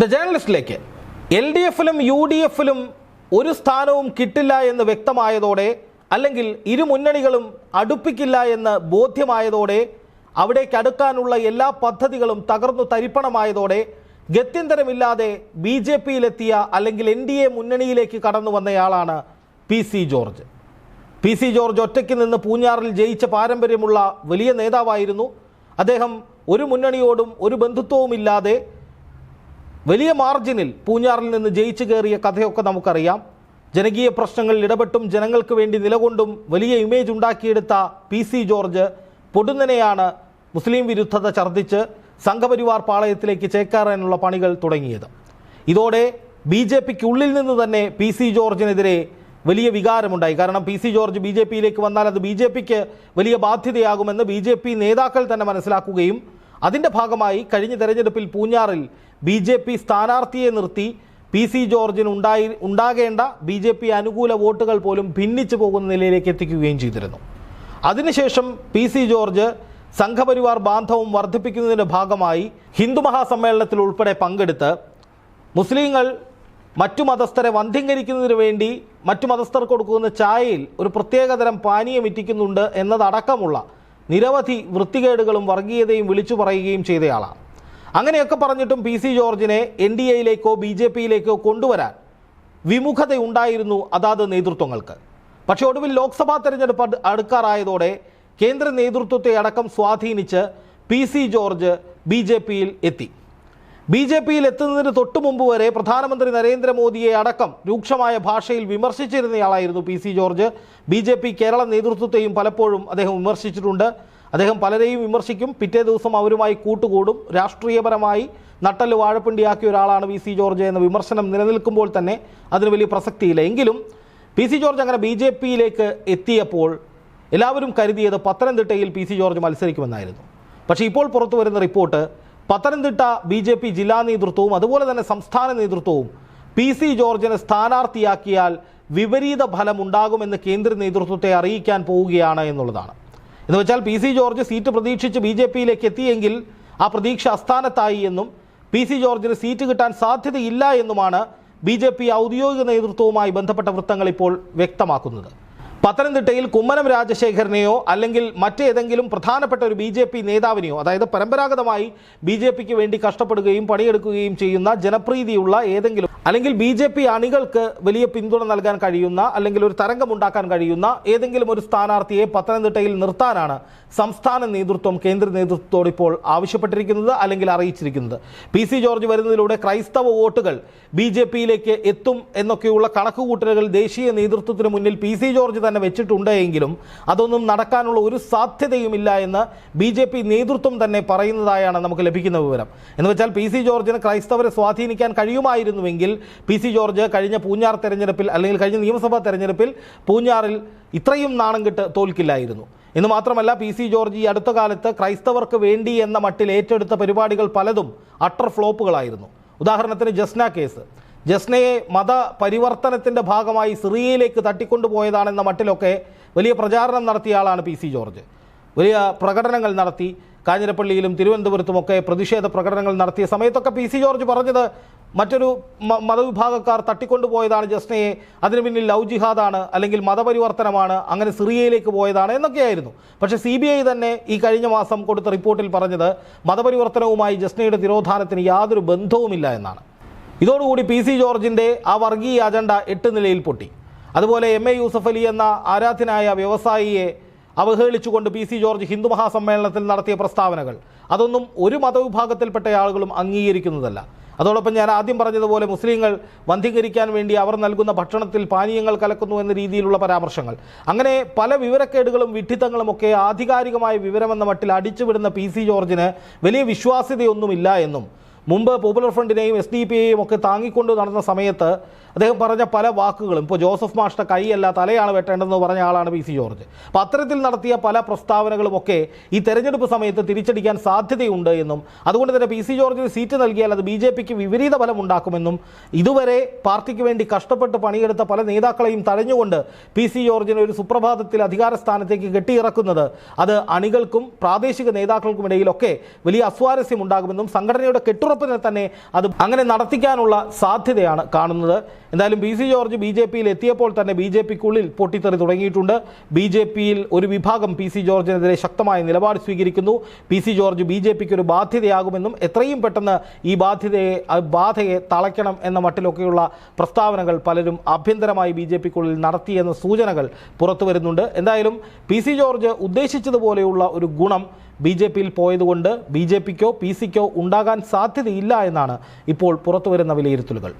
The ജേർണലിസ്റ്റിലേക്ക് L D എഫിലും U D എഫിലും ഒരു സ്ഥാനവും കിട്ടില്ല എന്ന് വ്യക്തമായതോടെ അല്ലെങ്കിൽ ഇരു മുന്നണികളും അടുപ്പിക്കില്ല എന്ന് ബോധ്യമായതോടെ അവിടേക്ക് അടുക്കാനുള്ള എല്ലാ പദ്ധതികളും തകർന്നു തരിപ്പണമായതോടെ ഗത്യന്തരമില്ലാതെ ബി ജെ പിയിലെത്തിയ അല്ലെങ്കിൽ എൻ ഡി എ മുന്നണിയിലേക്ക് കടന്നു വന്നയാളാണ് P C George. P C George ഒറ്റയ്ക്ക് നിന്ന് പൂഞ്ഞാറിൽ ജയിച്ച പാരമ്പര്യമുള്ള വലിയ നേതാവായിരുന്നു. അദ്ദേഹം ഒരു മുന്നണിയോടും ഒരു ബന്ധുത്വവുമില്ലാതെ വലിയ മാർജിനിൽ പൂഞ്ഞാറിൽ നിന്ന് ജയിച്ചു കയറിയ കഥയൊക്കെ നമുക്കറിയാം. ജനകീയ പ്രശ്നങ്ങളിൽ ഇടപെട്ടും ജനങ്ങൾക്ക് വേണ്ടി നിലകൊണ്ടും വലിയ ഇമേജ് ഉണ്ടാക്കിയെടുത്ത പി സി ജോർജ് പൊടുന്നനെയാണ് മുസ്ലിം വിരുദ്ധത ഛർദ്ദിച്ച് സംഘപരിവാർ പാളയത്തിലേക്ക് ചേക്കേറാനുള്ള പണികൾ തുടങ്ങിയത്. ഇതോടെ ബി ജെ പിക്ക് ഉള്ളിൽ നിന്ന് തന്നെ പി സി ജോർജിനെതിരെ വലിയ വികാരമുണ്ടായി. കാരണം P C George B J പിയിലേക്ക് വന്നാൽ അത് ബി ജെ പിക്ക് വലിയ ബാധ്യതയാകുമെന്ന് ബി ജെ പി നേതാക്കൾ തന്നെ മനസ്സിലാക്കുകയും അതിന്റെ ഭാഗമായി കഴിഞ്ഞ തെരഞ്ഞെടുപ്പിൽ പൂഞ്ഞാറിൽ ബി ജെ പി സ്ഥാനാർത്ഥിയെ നിർത്തി പി സി ജോർജിന് ഉണ്ടായി ഉണ്ടാകേണ്ട ബി ജെ പി അനുകൂല വോട്ടുകൾ പോലും ഭിന്നിച്ചു പോകുന്ന നിലയിലേക്ക് എത്തിക്കുകയും ചെയ്തിരുന്നു. അതിനുശേഷം പി സി ജോർജ് സംഘപരിവാർ ബാന്ധവം വർദ്ധിപ്പിക്കുന്നതിന്റെ ഭാഗമായി ഹിന്ദു മഹാസമ്മേളനത്തിൽ ഉൾപ്പെടെ പങ്കെടുത്ത് മുസ്ലിങ്ങൾ മറ്റു മതസ്ഥരെ വന്ധ്യംകരിക്കുന്നതിന് വേണ്ടി മറ്റു മതസ്ഥർ കൊടുക്കുന്ന ചായയിൽ ഒരു പ്രത്യേകതരം പാനീയം ഇറ്റിക്കുന്നുണ്ട് എന്നതടക്കമുള്ള നിരവധി വൃത്തികേടുകളും വർഗീയതയും വിളിച്ചു പറയുകയും ചെയ്തയാളാണ്. അങ്ങനെയൊക്കെ പറഞ്ഞിട്ടും പി സി ജോർജിനെ എൻ ഡി എയിലേക്കോ ബി ജെ പിയിലേക്കോ കൊണ്ടുവരാൻ വിമുഖതയുണ്ടായിരുന്നു അതാത് നേതൃത്വങ്ങൾക്ക്. പക്ഷേ ഒടുവിൽ ലോക്സഭാ തെരഞ്ഞെടുപ്പ് അടു- അടുക്കാറായതോടെ കേന്ദ്ര നേതൃത്വത്തെ അടക്കം സ്വാധീനിച്ച് P C George B J പിയിൽ എത്തി. ബി ജെ പിയിൽ എത്തുന്നതിന് തൊട്ടു മുമ്പ് വരെ പ്രധാനമന്ത്രി നരേന്ദ്രമോദിയെ അടക്കം രൂക്ഷമായ ഭാഷയിൽ വിമർശിച്ചിരുന്നയാളായിരുന്നു P C George. B J P Kerala നേതൃത്വത്തെയും പലപ്പോഴും അദ്ദേഹം വിമർശിച്ചിട്ടുണ്ട്. അദ്ദേഹം പലരെയും വിമർശിക്കും. പിറ്റേ ദിവസം അവരുമായി കൂട്ടുകൂടും. രാഷ്ട്രീയപരമായി നട്ടൽ വാഴപ്പിണ്ടിയാക്കിയ ഒരാളാണ് വി സി ജോർജ് എന്ന വിമർശനം നിലനിൽക്കുമ്പോൾ തന്നെ അതിന് വലിയ പ്രസക്തിയില്ല. എങ്കിലും പി സി ജോർജ് അങ്ങനെ ബി ജെ പിയിലേക്ക് എത്തിയപ്പോൾ എല്ലാവരും കരുതിയത് പത്തനംതിട്ടയിൽ പി സി ജോർജ് മത്സരിക്കുമെന്നായിരുന്നു. പക്ഷേ ഇപ്പോൾ പുറത്തു വരുന്ന report Pathanamthitta B J P ജില്ലാ നേതൃത്വവും അതുപോലെ തന്നെ സംസ്ഥാന നേതൃത്വവും പി സി ജോർജിനെ സ്ഥാനാർത്ഥിയാക്കിയാൽ വിപരീത ഫലം ഉണ്ടാകുമെന്ന് കേന്ദ്ര നേതൃത്വത്തെ അറിയിക്കാൻ പോവുകയാണ് എന്നുള്ളതാണ്. എന്ന് വെച്ചാൽ പി സി ജോർജ് സീറ്റ് പ്രതീക്ഷിച്ച് ബി ജെ പിയിലേക്ക് എത്തിയെങ്കിൽ ആ പ്രതീക്ഷ അസ്ഥാനത്തായി എന്നും പി സി ജോർജിന് സീറ്റ് കിട്ടാൻ സാധ്യതയില്ല എന്നുമാണ് ബി ജെ പി ഔദ്യോഗിക നേതൃത്വവുമായി ബന്ധപ്പെട്ട വൃത്തങ്ങൾ ഇപ്പോൾ വ്യക്തമാക്കുന്നത്. പത്തനംതിട്ടയിൽ കുമ്മനം രാജശേഖരനെയോ അല്ലെങ്കിൽ മറ്റേതെങ്കിലും പ്രധാനപ്പെട്ട ഒരു ബി ജെ പി നേതാവിനെയോ അതായത് പരമ്പരാഗതമായി ബി ജെ പിക്ക് വേണ്ടി കഷ്ടപ്പെടുകയും പണിയെടുക്കുകയും ചെയ്യുന്ന ജനപ്രീതിയുള്ള ഏതെങ്കിലും അല്ലെങ്കിൽ ബി ജെ പി അണികൾക്ക് വലിയ പിന്തുണ നൽകാൻ കഴിയുന്ന അല്ലെങ്കിൽ ഒരു തരംഗമുണ്ടാക്കാൻ കഴിയുന്ന ഏതെങ്കിലും ഒരു സ്ഥാനാർത്ഥിയെ പത്തനംതിട്ടയിൽ നിർത്താനാണ് സംസ്ഥാന നേതൃത്വം കേന്ദ്ര നേതൃത്വത്തോട് ഇപ്പോൾ ആവശ്യപ്പെട്ടിരിക്കുന്നത് അല്ലെങ്കിൽ അറിയിച്ചിരിക്കുന്നത്. പി സി ജോർജ് വരുന്നതിലൂടെ ക്രൈസ്തവ വോട്ടുകൾ ബി ജെ പിയിലേക്ക് എത്തും എന്നൊക്കെയുള്ള കണക്കുകൂട്ടലുകൾ ദേശീയ നേതൃത്വത്തിന് മുന്നിൽ പി സി ജോർജ് തന്നെ വെച്ചിട്ടുണ്ട് എങ്കിലും അതൊന്നും നടക്കാനുള്ള ഒരു സാധ്യതയുമില്ല എന്ന് ബി ജെ പി നേതൃത്വം തന്നെ പറയുന്നതായാണ് നമുക്ക് ലഭിക്കുന്ന വിവരം. എന്ന് വെച്ചാൽ പി സി ജോർജിന് ക്രൈസ്തവരെ സ്വാധീനിക്കാൻ കഴിയുമായിരുന്നുവെങ്കിൽ പി സി ജോർജ് കഴിഞ്ഞ പൂഞ്ഞാർ തെരഞ്ഞെടുപ്പിൽ അല്ലെങ്കിൽ കഴിഞ്ഞ നിയമസഭാ തെരഞ്ഞെടുപ്പിൽ പൂഞ്ഞാറിൽ ഇത്രയും നാണം കെട്ട് തോൽക്കില്ലായിരുന്നു. എന്ന് മാത്രമല്ല പി സി ജോർജ് ഈ അടുത്ത കാലത്ത് ക്രൈസ്തവർക്ക് വേണ്ടി എന്ന മട്ടിൽ ഏറ്റെടുത്ത പരിപാടികൾ പലതും അട്ടർ ഫ്ലോപ്പുകളായിരുന്നു. ഉദാഹരണത്തിന് ജസ്ന കേസ്. ജസ്നയെ മത പരിവർത്തനത്തിന്റെ ഭാഗമായി സിറിയയിലേക്ക് തട്ടിക്കൊണ്ടുപോയതാണെന്ന മട്ടിലൊക്കെ വലിയ പ്രചാരണം നടത്തിയ ആളാണ് പി സി ജോർജ്. വലിയ പ്രകടനങ്ങൾ നടത്തി കാഞ്ഞിരപ്പള്ളിയിലും തിരുവനന്തപുരത്തുമൊക്കെ പ്രതിഷേധ പ്രകടനങ്ങൾ നടത്തിയ സമയത്തൊക്കെ പി സി ജോർജ് പറഞ്ഞത് മറ്റൊരു മതവിഭാഗക്കാർ തട്ടിക്കൊണ്ടുപോയതാണ് ജസ്നയെ അതിന് പിന്നിൽ ലവ് ജിഹാദാണ് അല്ലെങ്കിൽ മതപരിവർത്തനമാണ് അങ്ങനെ സിറിയയിലേക്ക് പോയതാണ് എന്നൊക്കെയായിരുന്നു. പക്ഷേ സി ബി ഐ തന്നെ ഈ കഴിഞ്ഞ മാസം കൊടുത്ത റിപ്പോർട്ടിൽ പറഞ്ഞത് മതപരിവർത്തനവുമായി ജസ്നയുടെ തിരോധാനത്തിന് യാതൊരു ബന്ധവുമില്ല എന്നാണ്. ഇതോടുകൂടി പി സി ജോർജിന്റെ ആ വർഗീയ അജണ്ട എട്ട് നിലയിൽ പൊട്ടി. അതുപോലെ എം എ യൂസഫ് അലി എന്ന ആരാധനായ വ്യവസായിയെ അവഹേളിച്ചുകൊണ്ട് പി സി ജോർജ് ഹിന്ദു മഹാസമ്മേളനത്തിൽ നടത്തിയ പ്രസ്താവനകൾ. അതൊന്നും ഒരു മതവിഭാഗത്തിൽപ്പെട്ട ആളുകളും അംഗീകരിക്കുന്നതല്ല. അതോടൊപ്പം ഞാൻ ആദ്യം പറഞ്ഞതുപോലെ മുസ്ലിങ്ങൾ വന്ധീകരിക്കാൻ വേണ്ടി അവർ നൽകുന്ന ഭക്ഷണത്തിൽ പാനീയങ്ങൾ കലക്കുന്നു എന്ന രീതിയിലുള്ള പരാമർശങ്ങൾ. അങ്ങനെ പല വിവരക്കേടുകളും വിഡ്ഢിത്തങ്ങളും ഒക്കെ ആധികാരികമായ വിവരമെന്ന മട്ടിൽ അടിച്ചുവിടുന്ന പി സി ജോർജിന് വലിയ വിശ്വാസ്യതയൊന്നുമില്ല എന്നും മുമ്പ് പോപ്പുലർ ഫ്രണ്ടിനെയും എസ് ഡി പി എയും ഒക്കെ താങ്ങിക്കൊണ്ട് നടന്ന സമയത്ത് അദ്ദേഹം പറഞ്ഞ പല വാക്കുകളും ഇപ്പോൾ ജോസഫ് മാഷ്ടെ കൈയല്ല തലയാണ് വെട്ടേണ്ടതെന്ന് പറഞ്ഞ ആളാണ് പി സി ജോർജ്. അപ്പോൾ അത്തരത്തിൽ നടത്തിയ പല പ്രസ്താവനകളും ഒക്കെ ഈ തെരഞ്ഞെടുപ്പ് സമയത്ത് തിരിച്ചടിക്കാൻ സാധ്യതയുണ്ട് എന്നും അതുകൊണ്ട് തന്നെ പി സി ജോർജിന് സീറ്റ് നൽകിയാൽ അത് ബി ജെ പിക്ക് വിപരീത ഫലം ഉണ്ടാക്കുമെന്നും ഇതുവരെ പാർട്ടിക്ക് വേണ്ടി കഷ്ടപ്പെട്ട് പണിയെടുത്ത പല നേതാക്കളെയും തഴഞ്ഞുകൊണ്ട് പി സി ജോർജിനെ ഒരു സുപ്രഭാതത്തിൽ അധികാര സ്ഥാനത്തേക്ക് കെട്ടിയിറക്കുന്നത് അത് അണികൾക്കും പ്രാദേശിക നേതാക്കൾക്കും ഇടയിലൊക്കെ വലിയ അസ്വാരസ്യം ഉണ്ടാകുമെന്നും സംഘടനയുടെ കെട്ടുറ കെട്ടുറപ്പിനെ തന്നെ അത് അങ്ങനെ നടത്തിക്കാനുള്ള സാധ്യതയാണ് കാണുന്നത്. എന്തായാലും P C George B J പിയിൽ എത്തിയപ്പോൾ തന്നെ ബി ജെ പിക്കുള്ളിൽ പൊട്ടിത്തെറി തുടങ്ങിയിട്ടുണ്ട്. ബി ജെ പിയിൽ ഒരു വിഭാഗം പി സി ജോർജിനെതിരെ ശക്തമായ നിലപാട് സ്വീകരിക്കുന്നു. P C George B J പിക്ക് ഒരു ബാധ്യതയാകുമെന്നും എത്രയും പെട്ടെന്ന് ഈ ബാധ്യതയെ ബാധയെ തളയ്ക്കണം എന്ന മട്ടിലൊക്കെയുള്ള പ്രസ്താവനകൾ പലരും ആഭ്യന്തരമായി ബി ജെ പിക്കുള്ളിൽ നടത്തിയെന്ന സൂചനകൾ പുറത്തു വരുന്നുണ്ട് എന്തായാലും പി സി ജോർജ് ഉദ്ദേശിച്ചതുപോലെയുള്ള ഒരു ഗുണം ബി ജെ പിയിൽ പോയതുകൊണ്ട് ബി ജെ പിക്കോ പി സിക്കോ ഉണ്ടാകാൻ സാധ്യതയില്ല എന്നാണ് ഇപ്പോൾ പുറത്തുവരുന്ന വിലയിരുത്തലുകൾ.